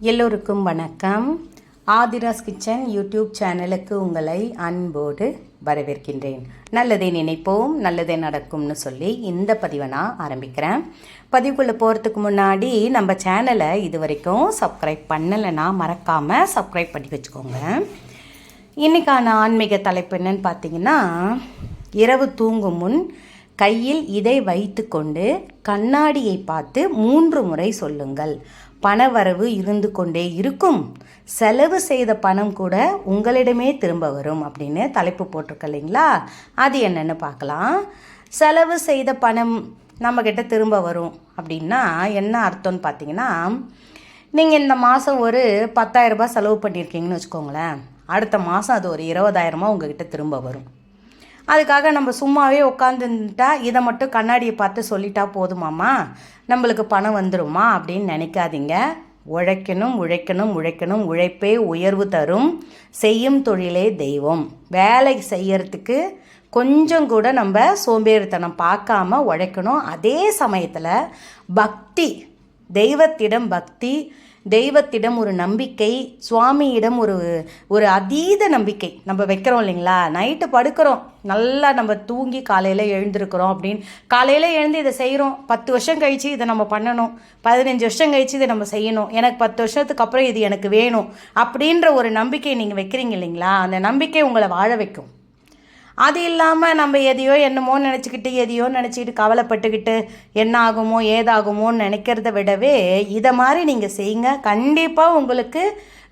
எல்லோருக்கும் வணக்கம். Aadhira's kitchen YouTube சேனலுக்கு உங்களை அன்போடு வரவேற்கின்றேன். நல்லதை நினைப்போம் நல்லதே நடக்கும்னு சொல்லி இந்த பதிவை நான் ஆரம்பிக்கிறேன். பதிவுக்குள்ளே போகிறதுக்கு முன்னாடி நம்ம சேனலை இது வரைக்கும் சப்ஸ்கிரைப் பண்ணலைன்னா மறக்காமல் சப்ஸ்கிரைப் பண்ணி வச்சுக்கோங்க. இன்றைக்கான ஆன்மீக தலைப்பு என்னன்னு பார்த்தீங்கன்னா இரவு தூங்கும் முன் கையில் இதை வைத்துக்கொண்டு கண்ணாடியை பார்த்து மூன்று முறை சொல்லுங்கள். பணவரவு இருந்து கொண்டே இருக்கும். செலவு செய்த பணம் கூட உங்களிடமே திரும்ப வரும் அப்படின்னு தலைப்பு போட்டிருக்க இல்லைங்களா? அது என்னென்னு பார்க்கலாம். செலவு செய்த பணம் நம்மக்கிட்ட திரும்ப வரும் அப்படின்னா என்ன அர்த்தம்னு பார்த்தீங்கன்னா நீங்கள் இந்த மாதம் ஒரு 10000 ரூபாய் செலவு பண்ணியிருக்கீங்கன்னு வச்சுக்கோங்களேன். அடுத்த மாதம் அது ஒரு இருபதாயிரமா உங்ககிட்ட திரும்ப வரும். அதுக்காக நம்ம சும்மாவே உட்காந்துட்டா இதை மட்டும் கண்ணாடியை பார்த்து சொல்லிட்டா போதுமாம்மா நம்மளுக்கு பணம் வந்துருமா அப்படின்னு நினைக்காதீங்க. உழைக்கணும் உழைக்கணும் உழைக்கணும். உழைப்பே உயர்வு தரும். செய்யும் தொழிலே தெய்வம். வேலை செய்யறதுக்கு கொஞ்சம் கூட நம்ம சோம்பேறித்தனம் பார்க்காம உழைக்கணும். அதே சமயத்தில் பக்தி தெய்வத்திடம் பக்தி தெய்வத்திடம் ஒரு நம்பிக்கை சுவாமியிடம் ஒரு ஒரு அதீத நம்பிக்கை. நம்ம வைக்கிறோம் இல்லைங்களா? நைட்டு படுக்கிறோம். நல்லா நம்ம தூங்கி காலையில் எழுந்திருக்கிறோம் அப்படின்னு. காலையில் எழுந்து இதை செய்கிறோம் பத்து வருஷம் கழித்து இதை நம்ம பண்ணணும். பதினஞ்சு வருஷம் கழித்து இதை நம்ம செய்யணும். எனக்கு பத்து வருஷத்துக்கு அப்புறம் இது எனக்கு வேணும் அப்படின்ற ஒரு நம்பிக்கை நீங்கள் வைக்கிறீங்க இல்லைங்களா? அந்த நம்பிக்கை உங்களை வாழ வைக்கும். அது இல்லாமல் நம்ம எதையோ என்னமோ நினச்சிக்கிட்டு எதையோ நினச்சிக்கிட்டு கவலைப்பட்டுக்கிட்டு என்ன ஆகுமோ ஏதாகுமோன்னு நினைக்கிறத விடவே இதை மாதிரி நீங்கள் செய்யுங்க. கண்டிப்பாக உங்களுக்கு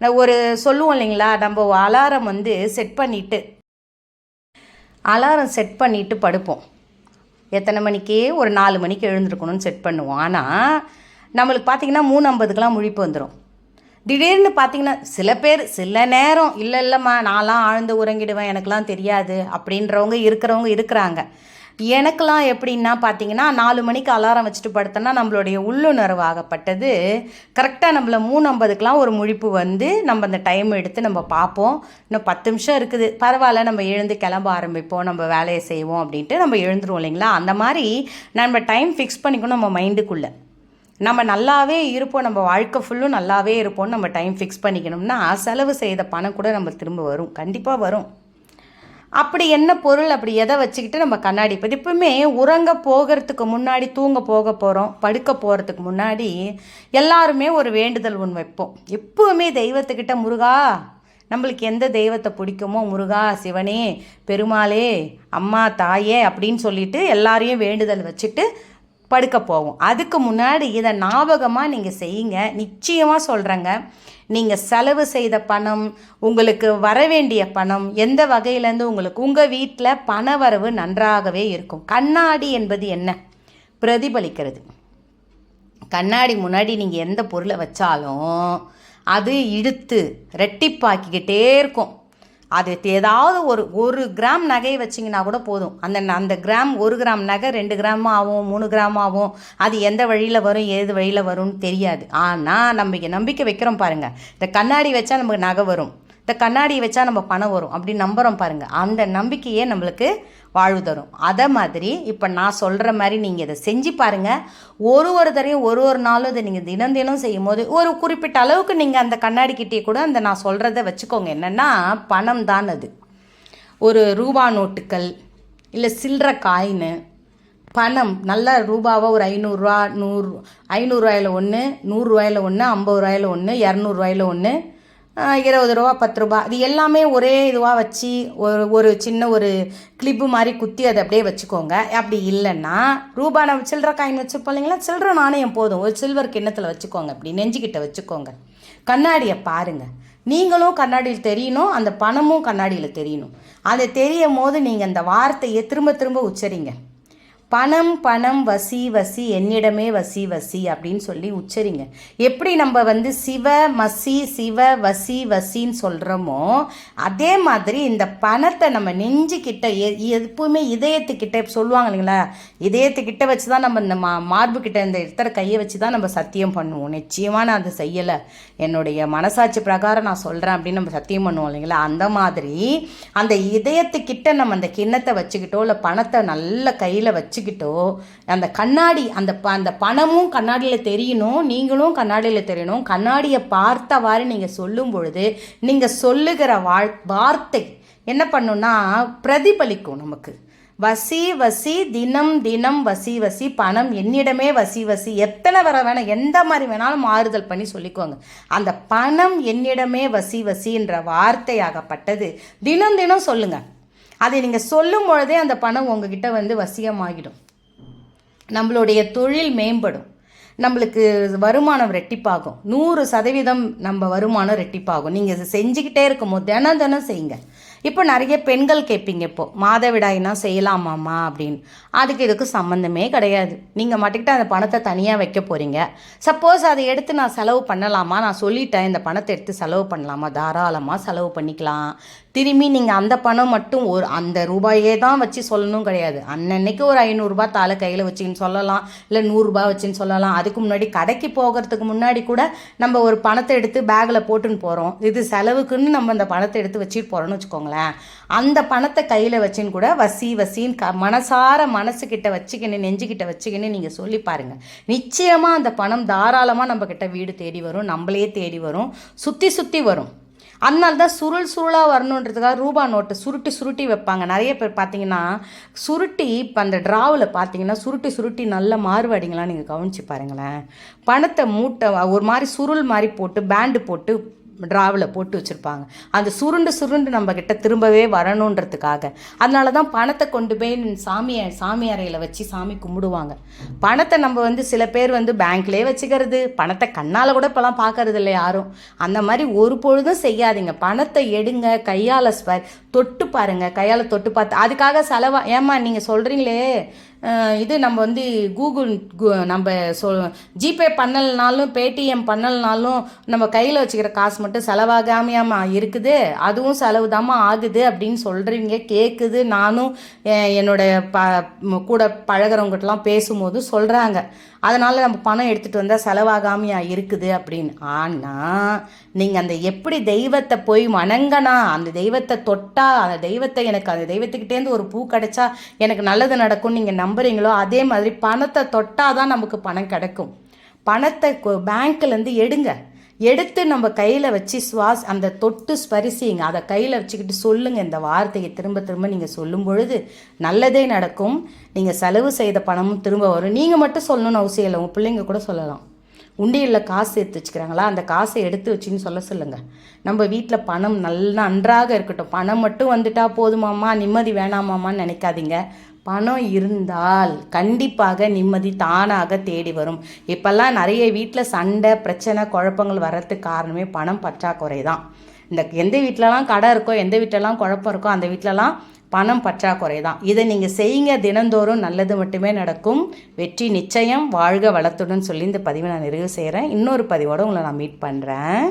நான் ஒரு சொல்லுவோம் இல்லைங்களா? நம்ம அலாரம் வந்து செட் பண்ணிவிட்டு அலாரம் செட் பண்ணிவிட்டு படுப்போம். எத்தனை மணிக்கு? ஒரு நாலு மணிக்கு எழுந்திருக்கணும்னு செட் பண்ணுவோம். ஆனால் நம்மளுக்கு பார்த்தீங்கன்னா மூணு ஐம்பதுக்கெலாம் முழிப்பு வந்துடும் திடீர்னு பார்த்தீங்கன்னா சில பேர் சில நேரம் இல்லை இல்லைம்மா நான்லாம் ஆழ்ந்து உறங்கிடுவேன் எனக்கெலாம் தெரியாது அப்படின்றவங்க இருக்கிறவங்க இருக்கிறாங்க. எனக்கெல்லாம் எப்படின்னா பார்த்தீங்கன்னா நாலு மணிக்கு அலாரம் வச்சுட்டு படுத்தோன்னா நம்மளுடைய உள்ளுணர்வு ஆகப்பட்டது கரெக்டாக நம்மளை மூணு ஐம்பதுக்கெலாம் ஒரு முழிப்பு வந்து நம்ம அந்த டைம் எடுத்து நம்ம பார்ப்போம் இன்னும் பத்து நிமிஷம் இருக்குது. பரவாயில்ல நம்ம எழுந்து கிளம்ப ஆரம்பிப்போம் நம்ம வேலையை செய்வோம் அப்படின்ட்டு நம்ம எழுந்துருவோம் இல்லைங்களா? அந்த மாதிரி நம்ம டைம் ஃபிக்ஸ் பண்ணிக்கணும் நம்ம மைண்டுக்குள்ளே நம்ம நல்லாவே இருப்போம் நம்ம வாழ்க்கை ஃபுல்லும் நல்லாவே இருப்போம்னு நம்ம டைம் ஃபிக்ஸ் பண்ணிக்கணும்னா செலவு செய்த பணம் கூட நம்ம திரும்ப வரும். கண்டிப்பாக வரும். அப்படி என்ன பொருள் அப்படி எதை வச்சுக்கிட்டு நம்ம கண்ணாடி இப்போ எப்பவுமே உறங்க போகிறதுக்கு முன்னாடி தூங்க போக போகிறோம் படுக்க போகிறதுக்கு முன்னாடி எல்லாருமே ஒரு வேண்டுதல் ஒன்று வைப்போம். எப்பவுமே தெய்வத்துக்கிட்ட முருகா நம்மளுக்கு எந்த தெய்வத்தை பிடிக்குமோ முருகா சிவனே பெருமாளே அம்மா தாயே அப்படின்னு சொல்லிட்டு எல்லாரையும் வேண்டுதல் வச்சுட்டு படுக்க போவோம். அதுக்கு முன்னாடி இதை ஞாபகமாக நீங்கள் செய்யுங்க. நிச்சயமாக சொல்கிறேங்க நீங்கள் செலவு செய்த பணம் உங்களுக்கு வர வேண்டிய பணம் எந்த வகையிலேருந்து உங்களுக்கு உங்கள் வீட்டில் பண வரவு நன்றாகவே இருக்கும். கண்ணாடி என்பது என்ன? பிரதிபலிக்கிறது. கண்ணாடி முன்னாடி நீங்கள் எந்த பொருளை வச்சாலும் அது இழுத்து ரெட்டிப்பாக்கிக்கிட்டே இருக்கும். அது ஏதாவது ஒரு ஒரு கிராம் நகையை வச்சிங்கன்னா கூட போதும். அந்த அந்த கிராம் ஒரு கிராம் நகை ரெண்டு கிராம் ஆகும் மூணு கிராம் ஆகும். அது எந்த வழியில் வரும் ஏது வழியில் வரும்னு தெரியாது. ஆனால் நம்ம நம்பிக்கை வைக்கிறோம் பாருங்கள் இந்த கண்ணாடி வச்சா நமக்கு நகை வரும். இந்த கண்ணாடியை வச்சா நம்ம பணம் வரும் அப்படி நம்புகிறோம் பாருங்கள் அந்த நம்பிக்கையே நம்மளுக்கு வாழ்வு தரும். அதை மாதிரி இப்போ நான் சொல்கிற மாதிரி நீங்கள் இதை செஞ்சு பாருங்கள் ஒரு ஒரு தரையும் ஒரு ஒரு நாளும் இதை நீங்கள் தினம் தினம் செய்யும் போது ஒரு குறிப்பிட்ட அளவுக்கு நீங்கள் அந்த கண்ணாடி கிட்டே கூட அந்த நான் சொல்கிறத வச்சுக்கோங்க. என்னென்னா பணம் தான் அது. ஒரு ரூபா நோட்டுகள் இல்லை சில்லற காயின்னு பணம் நல்ல ரூபாவாக ஒரு ஐநூறுரூவா நூறு ஐநூறுரூவாயில் ஒன்று நூறுரூவாயில் ஒன்று ஐம்பது ரூபாயில் ஒன்று இரநூறுவாயில் ஒன்று இருபது ரூபா பத்து ரூபா. இது எல்லாமே ஒரே இதுவாக வச்சு ஒரு ஒரு சின்ன ஒரு கிளிப்பு மாதிரி குத்தி அதை அப்படியே வச்சுக்கோங்க. அப்படி இல்லைன்னா ரூபா நம்ம சில்லற காயின் வச்சுருப்போம் இல்லைங்களா? சில்லற நாணயம் போதும். ஒரு சில்வர் கிண்ணத்தில் வச்சுக்கோங்க? அப்படி நெஞ்சுக்கிட்ட வச்சுக்கோங்க. கண்ணாடியை பாருங்கள் நீங்களும் கண்ணாடியில் தெரியணும் அந்த பணமும் கண்ணாடியில் தெரியணும். அதை தெரியும் போது நீங்கள் அந்த வார்த்தையை திரும்ப திரும்ப உச்சரிங்க. பணம் பணம் வசி வசி என்னிடமே வசி வசி அப்படின்னு சொல்லி உச்சரிங்க. எப்படி நம்ம வந்து சிவ மசி சிவ வசி வசின்னு சொல்கிறோமோ அதே மாதிரி இந்த பணத்தை நம்ம நெஞ்சுக்கிட்ட எ- எப்பவுமே இதயத்துக்கிட்ட சொல்லுவாங்க இல்லைங்களா? இதயத்துக்கிட்ட வச்சு தான் நம்ம இந்த மா மார்புக்கிட்ட இந்த இடத்துல கையை வச்சு தான் நம்ம சத்தியம் பண்ணுவோம். நிச்சயமாக நான் அதை செய்யலை. என்னுடைய மனசாட்சி பிரகாரம் நான் சொல்கிறேன் அப்படின்னு நம்ம சத்தியம் பண்ணுவோம் இல்லைங்களா? அந்த மாதிரி அந்த இதயத்துக்கிட்ட நம்ம அந்த கிண்ணத்தை வச்சுக்கிட்டோ இல்லை பணத்தை நல்ல கையில் வச்சு வச்சுக்கிட்டோ அந்த கண்ணாடி அந்த ப அந்த பணமும் கண்ணாடியில் தெரியணும் நீங்களும் கண்ணாடியில் தெரியணும். கண்ணாடியை பார்த்தவாறு நீங்கள் சொல்லும் பொழுது நீங்கள் சொல்லுகிற வாழ் வார்த்தை என்ன பண்ணுன்னா பிரதிபலிக்கும் நமக்கு. வசி வசி தினம் தினம் வசி வசி பணம் என்னிடமே வசி வசி எத்தனை வர வேணாம் எந்த மாதிரி வேணாலும் மாறுதல் பண்ணி சொல்லிக்கோங்க. அந்த பணம் என்னிடமே வசி வசின்ற வார்த்தையாகப்பட்டது தினம் தினம் சொல்லுங்கள் அதை நீங்கள் சொல்லும் பொழுதே அந்த பணம் உங்ககிட்ட வந்து வசியமாகிடும். நம்மளுடைய தொழில் மேம்படும். நம்மளுக்கு வருமானம் ரெட்டிப்பாகும். நூறு சதவீதம் நம்ம வருமானம் ரெட்டிப்பாகும். நீங்கள் செஞ்சுக்கிட்டே செஞ்சுக்கிட்டே இருக்கும்போது தினம் தினம் செய்யுங்க. இப்போ நிறைய பெண்கள் கேட்பீங்க இப்போது மாதவிடாயினா செய்யலாமாம்மா? அப்படின்னு. அதுக்கு இதுக்கு சம்மந்தமே கிடையாது. நீங்கள் மட்டுக்கிட்ட அந்த பணத்தை தனியாக வைக்க போகிறீங்க சப்போஸ் அதை எடுத்து நான் செலவு பண்ணலாமா? நான் சொல்லிட்டேன் இந்த பணத்தை எடுத்து செலவு பண்ணலாமா? தாராளமாக செலவு பண்ணிக்கலாம். திரும்பி நீங்கள் அந்த பணம் மட்டும் ஒரு அந்த ரூபாயே தான் வச்சு சொல்லணும் கிடையாது. அன்னன்னைக்கு ஒரு ஐநூறுரூபா தாளை கையில் வச்சுன்னு சொல்லலாம் இல்லை நூறுரூபா வச்சுன்னு சொல்லலாம். அதுக்கு முன்னாடி கடைக்கு போகிறதுக்கு முன்னாடி கூட நம்ம ஒரு பணத்தை எடுத்து பேக்கில் போட்டுன்னு போகிறோம் இது செலவுக்குன்னு நம்ம அந்த பணத்தை எடுத்து வச்சுட்டு போகிறோன்னு வச்சுக்கோங்களேன். அந்த பணத்தை கையில் வச்சுன்னு கூட வசி வசின்னு க மனசார மனசுக்கிட்ட வச்சுக்கின்னு நெஞ்சுக்கிட்ட வச்சுக்கின்னு நீங்கள் சொல்லி பாருங்கள் நிச்சயமாக அந்த பணம் தாராளமாக நம்மக்கிட்ட வீடு தேடி வரும் நம்மளே தேடி வரும் சுற்றி சுற்றி வரும். அதனால தான் சுருள் சுருளாக வரணுன்றதுக்காக ரூபா நோட்டு சுருட்டி சுருட்டி வைப்பாங்க. நிறைய பேர் பார்த்தீங்கன்னா சுருட்டி இப்போ அந்த ட்ராவில் பார்த்தீங்கன்னா சுருட்டி சுருட்டி நல்ல மாறுவாடிங்களாம் நீங்கள் கவனிச்சு பாருங்களேன். பணத்தை மூட்டை ஒரு மாதிரி சுருள் மாதிரி போட்டு பேண்டு போட்டு ட்ராவில் போட்டு வச்சுருப்பாங்க. அந்த சுருண்டு சுருண்டு நம்மக்கிட்ட திரும்பவே வரணுன்றதுக்காக. அதனால தான் பணத்தை கொண்டு போய் சாமியை சாமி அறையில் வச்சு சாமி கும்பிடுவாங்க. பணத்தை நம்ம வந்து சில பேர் வந்து பேங்க்லேயே வச்சுக்கிறது பணத்தை கண்ணால் கூட இப்போலாம் பார்க்கறது இல்லை யாரும். அந்த மாதிரி ஒரு பொழுதும் செய்யாதீங்க. பணத்தை எடுங்க கையால் ஸ்ப தொட்டு பாருங்கள் கையால் தொட்டு பார்த்து அதுக்காக செலவா ஏம்மா நீங்கள் சொல்கிறீங்களே இது நம்ம வந்து கூகுள் நம்ம சொ ஜிபே பண்ணலனாலும் பேடிஎம் பண்ணலனாலும் நம்ம கையில் வச்சுக்கிற காசு மட்டும் செலவாகாமையாமா இருக்குது. அதுவும் செலவு ஆகுது அப்படின்னு சொல்கிறீங்க கேட்குது நானும் என்னோட ப கூட பழகிறவங்ககிட்டலாம் பேசும்போது சொல்கிறாங்க அதனால் நம்ம பணம் எடுத்துகிட்டு வந்தால் செலவாகாமையா இருக்குது அப்படின்னு. ஆனால் நீங்கள் அந்த எப்படி தெய்வத்தை போய் வணங்கனா அந்த தெய்வத்தை தொட்டா அந்த தெய்வத்தை எனக்கு அந்த தெய்வத்துக்கிட்டேருந்து ஒரு பூ கிடைச்சா எனக்கு நல்லது நடக்கும் நீங்கள் நம்புறீங்களோ அதே மாதிரி பணத்தை தொட்டால் தான் நமக்கு பணம் கிடைக்கும். பணத்தை பேங்க்லேருந்து எடுங்க. எடுத்து நம்ம கையில் வச்சு சுவாஸ் அந்த தொட்டு ஸ்பரிசிங்க. அதை கையில் வச்சுக்கிட்டு சொல்லுங்கள் இந்த வார்த்தையை திரும்ப திரும்ப நீங்கள் சொல்லும் பொழுது நல்லதே நடக்கும். நீங்கள் செலவு செய்த பணமும் திரும்ப வரும். நீங்கள் மட்டும் சொல்லணும்னு அவசியம் இல்லை. உங்கள் பிள்ளைங்க கூட சொல்லலாம். உண்டியலில் காசு எடுத்து வச்சுக்கிறாங்களா? அந்த காசை எடுத்து வச்சுன்னு சொல்ல சொல்லுங்கள் நம்ம வீட்டில் பணம் நல்லா நன்றாக இருக்கட்டும். பணம் மட்டும் வந்துட்டா போதுமாம்மா. நிம்மதி வேணாமாம்மான்னு நினைக்காதீங்க. பணம் இருந்தால் கண்டிப்பாக நிம்மதி தானாக தேடி வரும். இப்போல்லாம் நிறைய வீட்டில் சண்டை பிரச்சனை குழப்பங்கள் வர்றதுக்கு காரணமே பணம் பற்றாக்குறை தான். இந்த எந்த வீட்டிலலாம் கடை இருக்கோ எந்த வீட்டிலலாம் குழப்பம் இருக்கோ அந்த வீட்டிலலாம் பணம் பற்றாக்குறை தான். இதை நீங்கள் செய்யுங்க. தினந்தோறும் நல்லது மட்டுமே நடக்கும். வெற்றி நிச்சயம். வாழ்க வளத்துடன் சொல்லி இந்த பதிவை நான் நிறைவு செய்கிறேன் இன்னொரு பதிவோடு உங்களை நான் மீட் பண்ணுறேன்